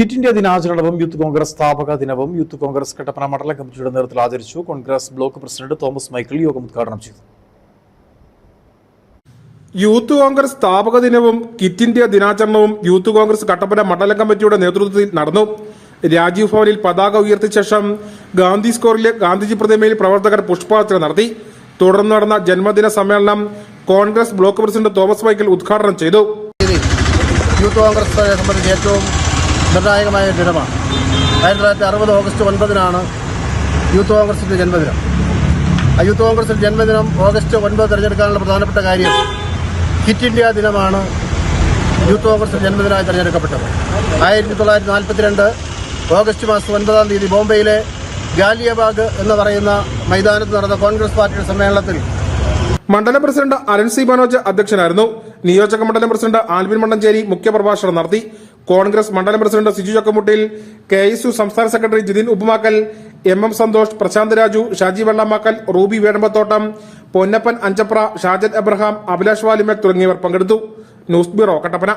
Kit India ദിനാചരണവും youth Congress സ്ഥാപക ദിനവും യൂത്ത് കോൺഗ്രസ് കട്ടപ്പന മണ്ഡലം കമ്മിറ്റിയുടെ നേതൃത്വത്തിൽ ആചരിച്ചു. Congress block president Thomas Michael യോഗം ഉദ്ഘാടനം ചെയ്തു. യൂത്ത് കോൺഗ്രസ് സ്ഥാപക ദിനവും കിറ്റ് ഇന്ത്യ ദിനാചരണവും യൂത്ത് കോൺഗ്രസ് കട്ടപ്പന മണ്ഡലം കമ്മിറ്റിയുടെ നേതൃത്വത്തിൽ നടന്നു. രാജീവ് ഭവനിൽ പതാക ഉയർത്തിയ ശേഷം ഗാന്ധി സ്കോറിലെ ഗാന്ധിജി പ്രതിമയിൽ പ്രവർത്തകർ പുഷ്പാർച്ചന നടത്തി. തുടർന്ന് നടന്ന ജന്മദിന സമ്മേളനം Congress block president Thomas Michael ഉദ്ഘാടനം ചെയ്തു. യൂത്ത് കോൺഗ്രസ് സംബന്ധിച്ച് ഏറ്റവും നിർണായകമായ ദിനമാണ് ആയിരത്തി തൊള്ളായിരത്തി അറുപത് ഓഗസ്റ്റ് ഒൻപതിനാണ് യൂത്ത് കോൺഗ്രസിന്റെ ജന്മദിനം. ആ യൂത്ത് കോൺഗ്രസിന്റെ ജന്മദിനം ഓഗസ്റ്റ് ഒൻപത് തിരഞ്ഞെടുക്കാനുള്ള പ്രധാനപ്പെട്ട കാര്യം കിറ്റ് ഇന്ത്യ ദിനമാണ് യൂത്ത് കോൺഗ്രസിന്റെ ജന്മദിനമായി തിരഞ്ഞെടുക്കപ്പെട്ടത്. ആയിരത്തി തൊള്ളായിരത്തി നാൽപ്പത്തിരണ്ട് ഓഗസ്റ്റ് മാസം ഒൻപതാം തീയതി ബോംബെയിലെ ഗാലിയബാഗ് എന്ന് പറയുന്ന മൈതാനത്ത് നടന്ന കോൺഗ്രസ് പാർട്ടിയുടെ സമ്മേളനത്തിൽ മണ്ഡലം പ്രസിഡന്റ് അരുൺ സി മനോജ് അധ്യക്ഷനായിരുന്നു. നിയോജക മണ്ഡലം പ്രസിഡന്റ് ആൽവിൻ മണ്ണഞ്ചേരി മുഖ്യപ്രഭാഷണം നടത്തി. കോൺഗ്രസ് മണ്ഡലം president Siju Chakkamuttil K S സംസ്ഥാന secretary Jithin Uppumakkal M M Santhosh Prashanth Raju Shaji Vellamakkal Ruby Vedampathottam Ponnappan Anchapra Shajan Abraham Abhilash Valimel തുടങ്ങിയവർ പങ്കെടുത്തു. News bureau Kattappana.